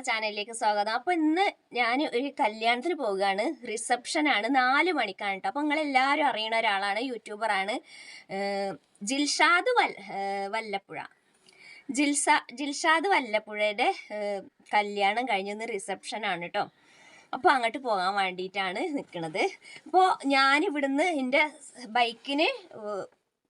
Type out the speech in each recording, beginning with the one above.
നമ്മുടെ ചാനലിലേക്ക് സ്വാഗതം. അപ്പോൾ ഇന്ന് ഞാൻ ഒരു കല്യാണത്തിന് പോവുകയാണ്. റിസപ്ഷൻ ആണ്. നാല് മണിക്കാണ് കേട്ടോ അപ്പോൾ നിങ്ങൾ എല്ലാവരും അറിയുന്ന ഒരാളാണ് യൂട്യൂബറാണ് ജിൽഷാദ് വൽ വല്ലപ്പുഴ. ജിൽസ ജിൽഷാദ് വല്ലപ്പുഴയുടെ കല്യാണം കഴിഞ്ഞെന്ന് റിസപ്ഷൻ ആണ് കേട്ടോ അപ്പോൾ അങ്ങോട്ട് പോകാൻ വേണ്ടിയിട്ടാണ് നിൽക്കുന്നത് അപ്പോൾ ഞാൻ ഇവിടുന്ന് എന്റെ ബൈക്കിന്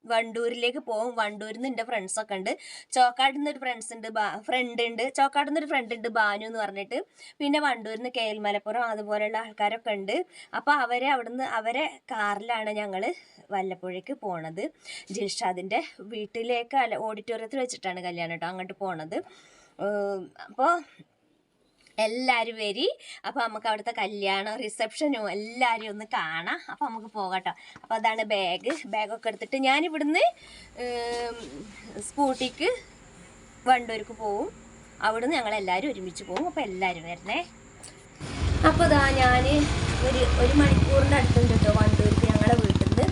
വണ്ടൂരിലേക്ക് പോകും വണ്ടൂരിൽ നിന്ന് എന്റെ ഫ്രണ്ട്സൊക്കെ ഉണ്ട് ചോക്കാട്ടിൽ നിന്ന് ഒരു ഫ്രണ്ട്സ് ഉണ്ട് ഫ്രണ്ട് ഉണ്ട് ചോക്കാട്ടിൽ നിന്ന് ഒരു ഫ്രണ്ട് ഉണ്ട് ബാനു എന്ന് പറഞ്ഞിട്ട്. പിന്നെ വണ്ടൂരിൽ നിന്ന് കെ എൽ മലപ്പുറം അതുപോലെയുള്ള ആൾക്കാരൊക്കെ ഉണ്ട് അപ്പോൾ അവരെ അവിടുന്ന് അവരെ കാറിലാണ് ഞങ്ങൾ വല്ലപ്പുഴയ്ക്ക് പോണത്. ജിൽഷാദിന്റെ വീട്ടിലേക്ക് അല്ല ഓഡിറ്റോറിയത്തിൽ വെച്ചിട്ടാണ് കല്യാണം കേട്ടോ അങ്ങോട്ട് പോണത്. അപ്പോൾ എല്ലാവരും വരി. അപ്പോൾ നമുക്ക് അവിടുത്തെ കല്യാണം റിസപ്ഷനും എല്ലാവരും ഒന്ന് കാണാം. അപ്പോൾ നമുക്ക് പോകട്ടോ. അപ്പോൾ അതാണ് ബാഗ് ബാഗൊക്കെ എടുത്തിട്ട് ഞാനിവിടുന്ന് സ്കൂട്ടിക്ക് വണ്ടൂർക്ക് പോവും. അവിടുന്ന് ഞങ്ങൾ എല്ലാവരും ഒരുമിച്ച് പോവും. അപ്പോൾ എല്ലാവരും വരണേ. അപ്പോൾ ഇതാ ഞാൻ ഒരു ഒരു മണിക്കൂറിന്റെ അടുത്തുണ്ട് കേട്ടോ വണ്ടൂർക്ക് ഞങ്ങളുടെ വീട്ടിൽ നിന്ന്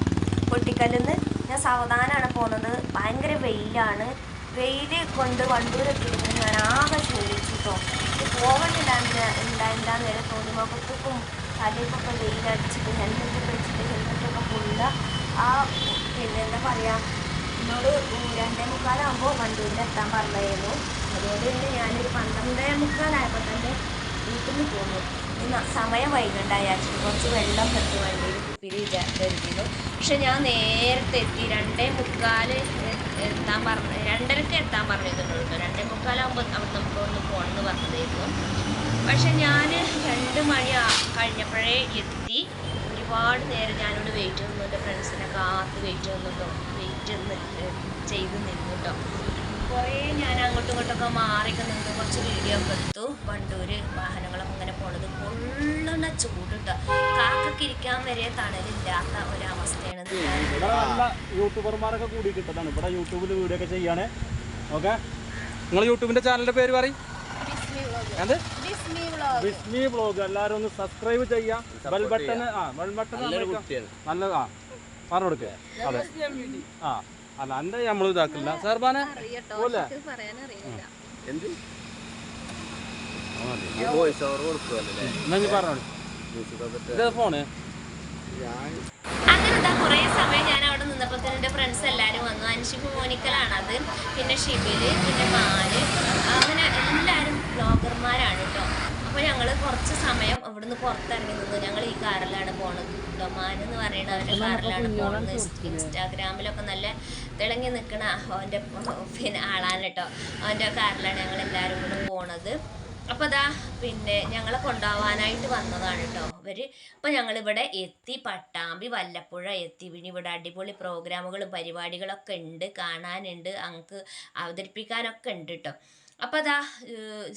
പൊട്ടിക്കല്ലിൽ നിന്ന് ഞാൻ സാവധാനമാണ് പോകുന്നത് ഭയങ്കര വെയിലാണ്. വെയിൽ കൊണ്ട് വണ്ടൂർ എത്തിയിട്ട് ഞാൻ ആകെ ക്ഷീണിച്ചു കേട്ടോ പോകണ്ടില്ല ഉണ്ടായില്ല നേരെ തോന്നുമ്പോഴത്തേക്കും തലയ്ക്കൊക്കെ വെയിലടിച്ചിട്ട് ഹെൽമെറ്റ് വെച്ചിട്ട് ഹെൽമെറ്റൊക്കെ പോയില്ല ആ പിന്നെ എന്താ പറയുക എന്നോട് രണ്ടേ മുക്കാലാകുമ്പോൾ വണ്ടൂരിൽ എത്താൻ പറഞ്ഞായിരുന്നു. അതുകൊണ്ട് തന്നെ ഞാനൊരു പന്ത്രണ്ടേ മുക്കാലായപ്പോൾ തന്നെ വീട്ടിൽ നിന്ന് പോന്നു സമയം വൈകണ്ടായാച്ചു കുറച്ച് വെള്ളം കെട്ടി വണ്ടിയിൽ കുപ്പിയിൽ വിചാരിച്ചിരുന്നു പക്ഷെ ഞാൻ നേരത്തെ എത്തി. രണ്ടേ മുക്കാൽ എത്താൻ പറഞ്ഞ രണ്ടരക്ക് എത്താൻ പറഞ്ഞിരുന്നുള്ളൂ കേട്ടോ രണ്ടേ മുക്കാലാകുമ്പോൾ അവിടെ നമുക്ക് ഒന്ന് പോകണമെന്ന് പറഞ്ഞതായിരുന്നു. പക്ഷെ ഞാൻ രണ്ട് മണി കഴിഞ്ഞപ്പോഴേ എത്തി. ഒരുപാട് നേരം ഞാനിവിടെ വെയിറ്റ് നിന്നു എന്റെ ഫ്രണ്ട്സിനെ കാത്ത് വെയിറ്റ് നിന്നിട്ടോ വെയിറ്റ് ചെയ്ത് നിന്നു കേട്ടോ കുറേ ഞാൻ അങ്ങോട്ടും ഇങ്ങോട്ടൊക്കെ മാറിയൊക്കെ നിന്ന് കുറച്ച് വീഡിയോ ഒക്കെ എടുത്തു. വണ്ടൂര് വാഹനങ്ങളൊക്കെ ഇങ്ങനെ പോണത് കൊള്ളുന്ന ചൂട് കേട്ടോ കാക്കൊക്കെ ഇരിക്കാൻ വരെ തണലില്ലാത്ത ഒരവസ്ഥയാണ്. ഇവിടെ നല്ല യൂട്യൂബർമാരൊക്കെ കൂടി കിട്ടതാണ് ഇവിടെ യൂട്യൂബിൽ വീഡിയോ ഒക്കെ ചെയ്യാണ്. ഓക്കെ? നിങ്ങൾ യൂട്യൂബിന്റെ ചാനലിന്റെ പേര് പറയും. എന്ത്? ബിസ്മി വ്ളോഗ്. എല്ലാവരും ഒന്ന് സബ്സ്ക്രൈബ് ചെയ്യാം. ബെൽ ബട്ടൺ ആ ബെൽ ബട്ടൺ നല്ല ആ പറഞ്ഞു കൊടുക്കുക അതെ. ആ. അല്ല എന്റെ നമ്മൾ ഇതാക്കില്ല. സർബാനെ പോലെ എന്ത്? ഫോണ്. അങ്ങനെ കുറേ സമയം ഞാൻ അവിടെ നിന്നപ്പോൾ തന്നെ എന്റെ ഫ്രണ്ട്സ് എല്ലാരും വന്നു. അനുഷിപ്പ് മോനിക്കലാണ് അത്. പിന്നെ ഷിബിൽ പിന്നെ മാൽ. അങ്ങനെ എല്ലാരും ബ്ലോഗർമാരാണ് കേട്ടോ അപ്പോൾ ഞങ്ങൾ കുറച്ച് സമയം ഇവിടുന്ന് പുറത്തിറങ്ങി നിന്നു. ഞങ്ങൾ ഈ കാറിലാണ് പോണത്. കേട്ടോ മാൻ എന്ന് പറയുന്നത് അവന്റെ കാറിലാണ് പോണത്. ഇൻസ്റ്റാഗ്രാമിലൊക്കെ നല്ല തിളങ്ങി നിൽക്കണ അവന്റെ പിന്നെ ആളാണ് കേട്ടോ അവന്റെ കാറിലാണ് ഞങ്ങൾ എല്ലാവരും കൂടെ പോണത്. അപ്പോൾ അതാ പിന്നെ ഞങ്ങളെ കൊണ്ടുപോകാനായിട്ട് വന്നതാണ് കേട്ടോ ഇവർ. അപ്പോൾ ഞങ്ങൾ ഇവിടെ എത്തി. പട്ടാമ്പി വല്ലപ്പുഴ എത്തി. പിന്നെ ഇവിടെ അടിപൊളി പ്രോഗ്രാമുകളും പരിപാടികളൊക്കെ ഉണ്ട്. കാണാനുണ്ട്. അങ്ങക്ക് അവതരിപ്പിക്കാനൊക്കെ ഉണ്ട് കേട്ടോ അപ്പോൾ അതാ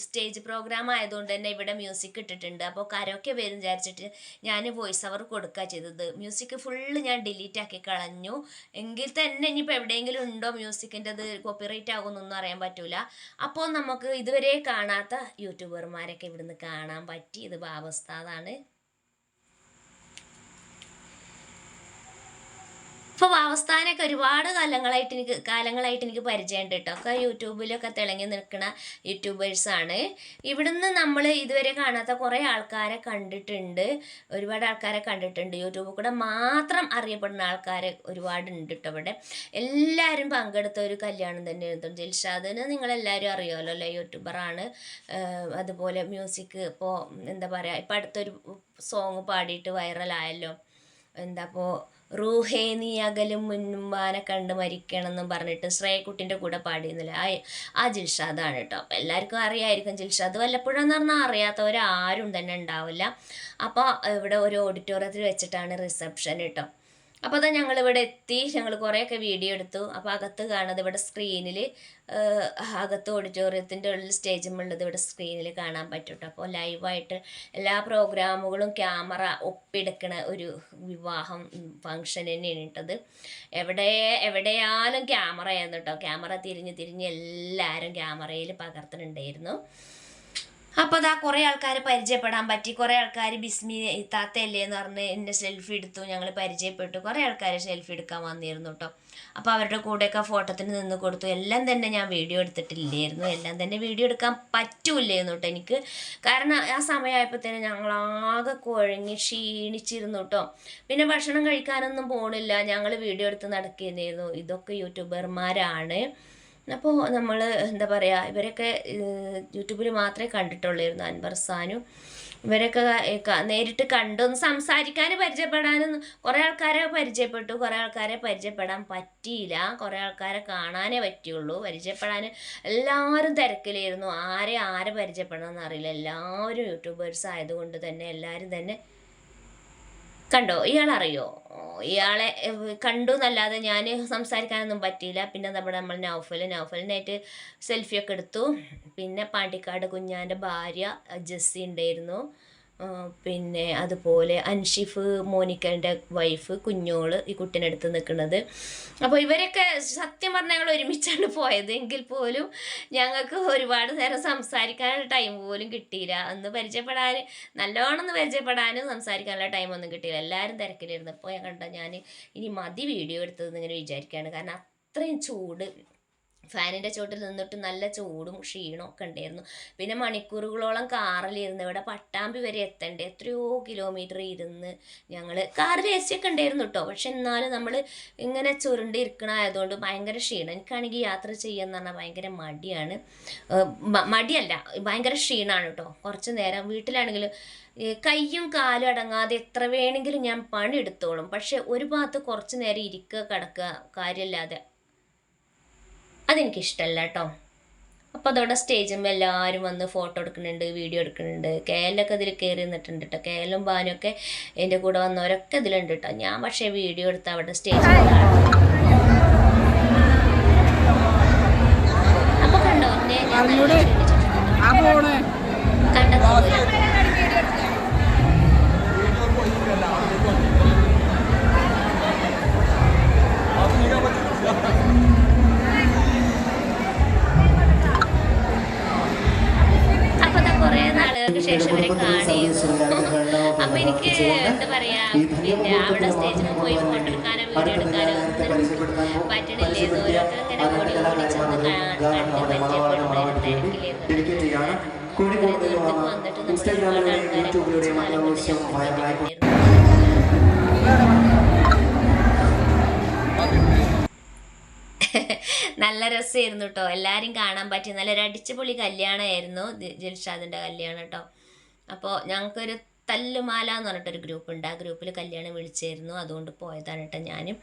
സ്റ്റേജ് പ്രോഗ്രാം ആയതുകൊണ്ട് തന്നെ ഇവിടെ മ്യൂസിക് ഇട്ടിട്ടുണ്ട്. അപ്പോൾ കരോക്കെ വരും വിചാരിച്ചിട്ട് ഞാൻ വോയിസ് അവർ കൊടുക്കുക ചെയ്തത്. മ്യൂസിക് ഫുള്ള് ഞാൻ ഡിലീറ്റ് ആക്കി കളഞ്ഞു. എങ്കിൽ തന്നെ ഇനിയിപ്പോൾ എവിടെയെങ്കിലും ഉണ്ടോ മ്യൂസിക്കിന്റെ അത് കോപ്പിറൈറ്റ് ആകുമെന്നൊന്നും അറിയാൻ പറ്റൂല. അപ്പോൾ നമുക്ക് ഇതുവരെ കാണാത്ത യൂട്യൂബർമാരൊക്കെ ഇവിടുന്ന് കാണാൻ പറ്റി ഇത് ബാബസ്താദാണ്. ഇപ്പോൾ വാവസ്ഥാനൊക്കെ ഒരുപാട് കാലങ്ങളായിട്ട് എനിക്ക് കാലങ്ങളായിട്ട് എനിക്ക് പരിചയമുണ്ട് കേട്ടോ. ഒക്കെ യൂട്യൂബിലൊക്കെ തിളങ്ങി നിൽക്കുന്ന യൂട്യൂബേഴ്സ് ആണ്. ഇവിടുന്ന് നമ്മൾ ഇതുവരെ കാണാത്ത കുറേ ആൾക്കാരെ കണ്ടിട്ടുണ്ട്. ഒരുപാട് ആൾക്കാരെ കണ്ടിട്ടുണ്ട്. യൂട്യൂബിൽ കൂടെ മാത്രം അറിയപ്പെടുന്ന ആൾക്കാർ ഒരുപാട് ഉണ്ട് കേട്ടോ ഇവിടെ. എല്ലാവരും പങ്കെടുത്ത ഒരു കല്യാണം തന്നെയായിരുന്നു ദിൽഷാദിന് നിങ്ങളെല്ലാവരും അറിയാമല്ലോ അല്ലേ? യൂട്യൂബറാണ് അതുപോലെ മ്യൂസിക് ഇപ്പോൾ എന്താ പറയുക ഇപ്പം അടുത്തൊരു സോങ് പാടിയിട്ട് വൈറലായല്ലോ എന്താ ഇപ്പോൾ റൂഹേ നീ അകലും മുൻപാനെ കണ്ട് മരിക്കണം എന്നും പറഞ്ഞിട്ട് ശ്രേയക്കുട്ടിന്റെ കൂടെ പാടിയിരുന്നില്ല. ആ ആ ജിൽഷാദാണ് കേട്ടോ. അപ്പോൾ എല്ലാവർക്കും അറിയായിരിക്കും ജിൽഷാദ്. വല്ലപ്പോഴും എന്ന് പറഞ്ഞാൽ അറിയാത്തവരാരും തന്നെ ഉണ്ടാവില്ല. അപ്പോൾ ഇവിടെ ഒരു ഓഡിറ്റോറിയത്തിൽ വെച്ചിട്ടാണ് റിസപ്ഷൻ കേട്ടോ. അപ്പോൾ അതാ ഞങ്ങൾ ഇവിടെ എത്തി. ഞങ്ങൾ കുറേയൊക്കെ വീഡിയോ എടുത്തു. അപ്പോൾ അകത്ത് കാണുന്നത് ഇവിടെ സ്ക്രീനിൽ അകത്ത് ഓഡിറ്റോറിയത്തിന്റെ ഉള്ളിൽ സ്റ്റേജുമുള്ളത് ഇവിടെ സ്ക്രീനിൽ കാണാൻ പറ്റും അപ്പോൾ ലൈവായിട്ട് എല്ലാ പ്രോഗ്രാമുകളും ക്യാമറ ഒപ്പിടക്കണ ഒരു വിവാഹം ഫങ്ഷൻ തന്നെയാണ് ഇട്ടത്. എവിടെ എവിടെയാലും ക്യാമറ ആയിരുന്നു കേട്ടോ ക്യാമറ തിരിഞ്ഞ് തിരിഞ്ഞ് എല്ലാവരും ക്യാമറയിൽ പകർത്തുന്നുണ്ടായിരുന്നു അപ്പോൾ അതാ കുറേ ആൾക്കാരെ പരിചയപ്പെടാൻ പറ്റി. കുറേ ആൾക്കാർ ബിസ്മി താത്തയല്ലേ എന്ന് പറഞ്ഞ് എന്നെ സെൽഫി എടുത്തു. ഞങ്ങൾ പരിചയപ്പെട്ടു. കുറേ ആൾക്കാർ സെൽഫി എടുക്കാൻ വന്നിരുന്നു കേട്ടോ അപ്പോൾ അവരുടെ കൂടെയൊക്കെ ഫോട്ടോത്തിന് നിന്ന് കൊടുത്തു. എല്ലാം തന്നെ ഞാൻ വീഡിയോ എടുത്തിട്ടില്ലായിരുന്നു. എല്ലാം തന്നെ വീഡിയോ എടുക്കാൻ പറ്റൂലായിരുന്നു കേട്ടോ എനിക്ക്. കാരണം ആ സമയമായപ്പോഴത്തേന് ഞങ്ങൾ ആകെ കുഴങ്ങി ക്ഷീണിച്ചിരുന്നു കേട്ടോ പിന്നെ ഭക്ഷണം കഴിക്കാനൊന്നും പോണില്ല. ഞങ്ങൾ വീഡിയോ എടുത്ത് നടക്കുകയായിരുന്നു ഇതൊക്കെ യൂട്യൂബർമാരാണ് അപ്പോൾ നമ്മൾ എന്താ പറയുക ഇവരൊക്കെ യൂട്യൂബിൽ മാത്രമേ കണ്ടിട്ടുള്ളായിരുന്നു അൻവർ സാനും. ഇവരൊക്കെ നേരിട്ട് കണ്ടൊന്ന് സംസാരിക്കാൻ പരിചയപ്പെടാനും കുറേ ആൾക്കാരെ പരിചയപ്പെട്ടു കുറേ ആൾക്കാരെ പരിചയപ്പെടാൻ പറ്റിയില്ല. കുറേ ആൾക്കാരെ കാണാനേ പറ്റിയുള്ളൂ. പരിചയപ്പെടാൻ എല്ലാവരും തിരക്കിലായിരുന്നു. ആരെ ആരെ പരിചയപ്പെടണം എന്നറിയില്ല എല്ലാവരും യൂട്യൂബേഴ്സ് ആയതുകൊണ്ട് തന്നെ എല്ലാവരും തന്നെ കണ്ടോ? ഇയാളറിയോ? ഇയാളെ ഏഹ്, കണ്ടു എന്നല്ലാതെ ഞാൻ സംസാരിക്കാനൊന്നും പറ്റിയില്ല. പിന്നെ നമ്മുടെ നമ്മൾ നൗഫൽ നൗഫലിനായിട്ട് സെൽഫിയൊക്കെ എടുത്തു. പിന്നെ പാണ്ടിക്കാട് കുഞ്ഞാന്റെ ഭാര്യ ജെസ്സി ഉണ്ടായിരുന്നു. പിന്നെ അതുപോലെ അൻഷിഫ് മോനിക്കന്റെ വൈഫ് കുഞ്ഞോൾ ഈ കുട്ടീനടുത്ത് നിൽക്കുന്നത്. അപ്പോൾ ഇവരൊക്കെ സത്യം പറഞ്ഞാൽ ഞങ്ങൾ ഒരുമിച്ചാണ് പോയത്. എങ്കിൽ പോലും ഞങ്ങൾക്ക് ഒരുപാട് നേരം സംസാരിക്കാനുള്ള ടൈം പോലും കിട്ടിയില്ല. അന്ന് പരിചയപ്പെടാൻ നല്ലോണം പരിചയപ്പെടാനും സംസാരിക്കാനുള്ള ടൈമൊന്നും കിട്ടിയില്ല. എല്ലാവരും തിരക്കിലിരുന്നപ്പോൾ ഞാൻ കണ്ട ഞാൻ ഇനി മതി വീഡിയോ എടുത്തതെന്ന് ഇങ്ങനെ വിചാരിക്കുകയാണ് കാരണം അത്രയും ചൂട് ഫാനിന്റെ ചോട്ടിൽ നിന്നിട്ട് നല്ല ചൂടും ക്ഷീണവും ഒക്കെ ഉണ്ടായിരുന്നു. പിന്നെ മണിക്കൂറുകളോളം കാറിലിരുന്ന് ഇവിടെ പട്ടാമ്പി വരെ എത്തണ്ടേ? എത്രയോ കിലോമീറ്റർ ഇരുന്ന് ഞങ്ങൾ കാറിൽ എ സി ഒക്കെ ഉണ്ടായിരുന്നു കേട്ടോ പക്ഷെ എന്നാലും നമ്മൾ ഇങ്ങനെ ചുരുണ്ട് ഇരിക്കണമായതുകൊണ്ട് ഭയങ്കര ക്ഷീണം. എനിക്കാണെങ്കിൽ യാത്ര ചെയ്യാന്ന് പറഞ്ഞാൽ ഭയങ്കര മടിയാണ്. മടിയല്ല ഭയങ്കര ക്ഷീണമാണ് കേട്ടോ കുറച്ച് നേരം വീട്ടിലാണെങ്കിലും കയ്യും കാലും അടങ്ങാതെ എത്ര വേണമെങ്കിലും ഞാൻ പണി എടുത്തോളും പക്ഷെ ഒരു ഭാഗത്ത് കുറച്ച് നേരം ഇരിക്കുക കിടക്കുക കാര്യമില്ലാതെ അതെനിക്കിഷ്ടമല്ല കേട്ടോ അപ്പോൾ അതോടെ സ്റ്റേജിൽ എല്ലാവരും വന്ന് ഫോട്ടോ എടുക്കുന്നുണ്ട് വീഡിയോ എടുക്കുന്നുണ്ട്. കേലൊക്കെ ഇതിൽ കയറി നിന്നിട്ടുണ്ട് കേട്ടോ കേലും ബാനൊക്കെ എന്റെ കൂടെ വന്നവരൊക്കെ ഇതിലുണ്ട് കേട്ടോ ഞാൻ പക്ഷേ വീഡിയോ എടുത്ത് അവിടെ സ്റ്റേജിൽ അപ്പോൾ കണ്ടോ? എന്നെ ഞാൻ നല്ല എനിക്ക് എന്താ പറയാ പിന്നെ അവിടെ സ്റ്റേജിൽ പോയി ഫോട്ടോ എടുക്കാനോ വീഡിയോ എടുക്കാനോ ഒന്നും പറ്റണില്ലായിരുന്നു ഓരോരുത്തർക്കിങ്ങനെ ഓടി ഓടി ചെന്ന് കണ്ട് തിരക്കിലായിരുന്നു വന്നിട്ട് നമ്മൾ ഒരുപാട് ആൾക്കാരെ വൈറലായി നല്ല രസമായിരുന്നു കേട്ടോ. എല്ലാരും കാണാൻ പറ്റി. നല്ലൊരു അടിച്ചുപൊളി കല്യാണമായിരുന്നു ദിൽഷാദിന്റെ കല്യാണം കേട്ടോ. അപ്പോൾ ഞങ്ങൾക്കൊരു തല്ലുമാല എന്ന് പറഞ്ഞിട്ടൊരു ഗ്രൂപ്പ് ഉണ്ട് ആ ഗ്രൂപ്പിൽ കല്യാണം വിളിച്ചായിരുന്നു അതുകൊണ്ട് പോയതാണ് കേട്ടോ ഞാനും.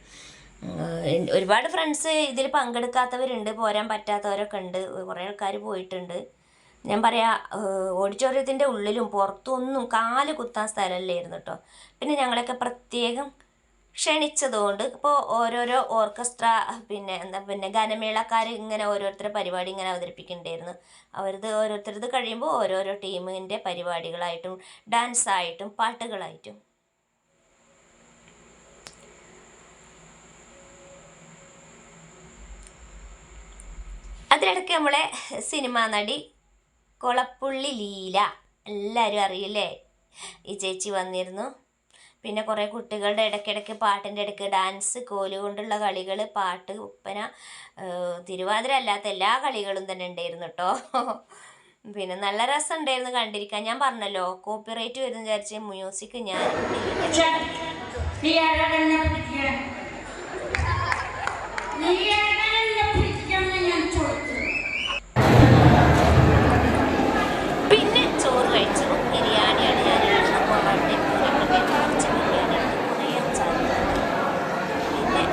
ഒരുപാട് ഫ്രണ്ട്സ് ഇതിൽ പങ്കെടുക്കാത്തവരുണ്ട്. പോരാൻ പറ്റാത്തവരൊക്കെ ഉണ്ട്. കുറേ ആൾക്കാർ പോയിട്ടുണ്ട്. ഞാൻ പറയാ ഓഡിറ്റോറിയത്തിന്റെ ഉള്ളിലും പുറത്തും ഒന്നും കാൽ കുത്താൻ സ്ഥലമല്ലായിരുന്നു കേട്ടോ പിന്നെ ഞങ്ങളൊക്കെ പ്രത്യേകം ക്ഷണിച്ചതുകൊണ്ട് ഇപ്പോൾ ഓരോരോ ഓർക്കസ്ട്ര പിന്നെ എന്താ പിന്നെ ഗാനമേളക്കാർ ഇങ്ങനെ ഓരോരുത്തരുടെ പരിപാടി ഇങ്ങനെ അവതരിപ്പിക്കുന്നുണ്ടായിരുന്നു അവരത് ഓരോരുത്തരത് കഴിയുമ്പോൾ ഓരോരോ ടീമിന്റെ പരിപാടികളായിട്ടും ഡാൻസായിട്ടും പാട്ടുകളായിട്ടും. അതിനിടയ്ക്ക് നമ്മളെ സിനിമാ നടി കൊളപ്പുള്ളി ലീല എല്ലാവരും അറിയില്ലേ? ഈ ചേച്ചി വന്നിരുന്നു. പിന്നെ കുറേ കുട്ടികളുടെ ഇടയ്ക്കിടയ്ക്ക് പാട്ടിന്റെ ഇടയ്ക്ക് ഡാൻസ് കോൽ കൊണ്ടുള്ള കളികൾ പാട്ട് ഒപ്പന തിരുവാതിര അല്ലാത്ത എല്ലാ കളികളും തന്നെ ഉണ്ടായിരുന്നു കേട്ടോ പിന്നെ നല്ല രസം ഉണ്ടായിരുന്നു കണ്ടിരിക്കാൻ. ഞാൻ പറഞ്ഞല്ലോ കോപ്പിറൈറ്റ് വരുന്ന വിചാരിച്ച് മ്യൂസിക് ഞാൻ പിന്നെ ചോറ് കഴിച്ചു ബിരിയാണിയാണ് ഞാൻ ഇടുന്നത് പൊറോട്ട കുറച്ച് ബിരിയാണി കുറേ അച്ചാറ് പിന്നെ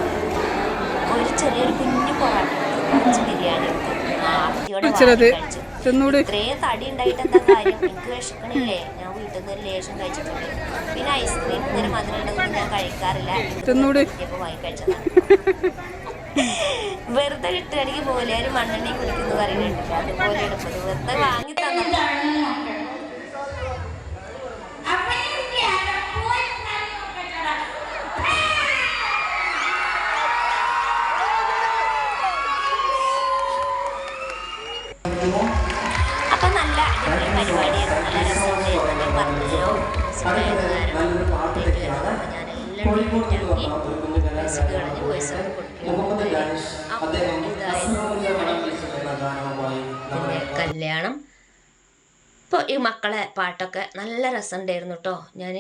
ഒരു ചെറിയൊരു കുഞ്ഞു പൊറോട്ട എടുത്തു, കുറച്ച് ബിരിയാണി എടുത്തു ആർത്തിയോടെ തിന്നൂടെ. ഇത്രയും തടി ഉണ്ടായിട്ട് എന്താ കാര്യം? എനിക്ക് വിശക്കണില്ലേ? ഞാൻ വീട്ടിൽ നിന്ന് ഒരു ലേശം കഴിച്ചിട്ടുണ്ട്. പിന്നെ ഐസ്ക്രീം ഇങ്ങനെ ഞാൻ കഴിക്കാറില്ല. വാങ്ങി കഴിച്ചതാണ്. വെറുതെ കിട്ടുകയാണെങ്കിൽ പോലെ ഒരു മണ്ണെണ്ണയും കുടിക്കുന്നു പറയുന്നുണ്ട്. അതുപോലെ എടുക്കുന്നത് വെറുതെ വാങ്ങി തന്നത് കല്യാണം. ഇപ്പോൾ ഈ മക്കളെ പാട്ടൊക്കെ നല്ല രസമുണ്ടായിരുന്നു കേട്ടോ ഞാൻ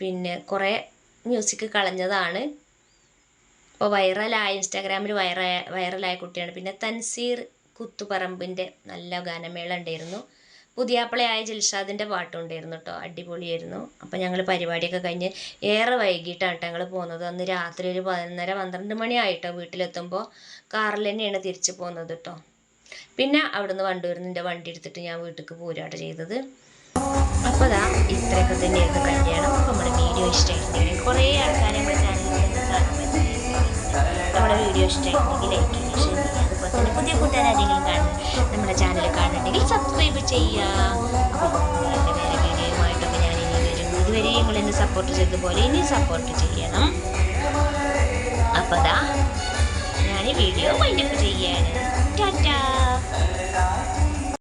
പിന്നെ കുറേ മ്യൂസിക് കളഞ്ഞതാണ്. ഇപ്പോൾ വൈറലായ ഇൻസ്റ്റാഗ്രാമിൽ വൈറ വൈറലായ കുട്ടിയാണ്. പിന്നെ തൻസീർ കുത്തുപറമ്പിന്റെ നല്ല ഗാനമേള ഉണ്ടായിരുന്നു പുതിയാപ്പിളയായ ജിൽഷാദിന്റെ പാട്ടുണ്ടായിരുന്നു കേട്ടോ അടിപൊളിയായിരുന്നു. അപ്പം ഞങ്ങൾ പരിപാടിയൊക്കെ കഴിഞ്ഞ് ഏറെ വൈകിട്ടാണ് കേട്ടോ ഞങ്ങൾ പോകുന്നത് അന്ന് രാത്രി ഒരു പതിനൊന്നര പന്ത്രണ്ട് മണിയായിട്ടോ വീട്ടിലെത്തുമ്പോൾ കാറിൽ തന്നെയാണ് തിരിച്ചു പോകുന്നത് കേട്ടോ പിന്നെ അവിടുന്ന് വണ്ടൂരിൽ വണ്ടി എടുത്തിട്ട് ഞാൻ വീട്ടിലേക്ക് പോരാട്ടം ചെയ്തത്. അപ്പോൾ അതാ ഇത്രയൊക്കെ തന്നെയായിരുന്നു കല്യാണം. അപ്പോൾ നമ്മുടെ വീഡിയോ ഇഷ്ടമായിട്ടുണ്ടെങ്കിൽ കുറേ ആൾക്കാർ നമ്മുടെ ചാനലിൽ നമ്മുടെ വീഡിയോ ഇഷ്ടമായിട്ടുണ്ടെങ്കിൽ ലൈക്ക് ചെയ്യുക ഷെയർ ചെയ്യുക. അതുപോലെ തന്നെ പുതിയ കൂട്ടുകാരെങ്കിലും കാണും നമ്മുടെ ചാനൽ കാണുന്നുണ്ടെങ്കിൽ സബ്സ്ക്രൈബ് ചെയ്യുക. വേറെ വീഡിയോയുമായിട്ടൊക്കെ ഞാൻ ഇനി വരും ഇതുവരെ നിങ്ങൾ എന്നെ സപ്പോർട്ട് ചെയ്തതുപോലെ ഇനി സപ്പോർട്ട് ചെയ്യണം. അപ്പോൾ അതാ ഞാൻ വീഡിയോ വൈൻഡപ്പ് ചെയ്യാണ്. จ้าจ้า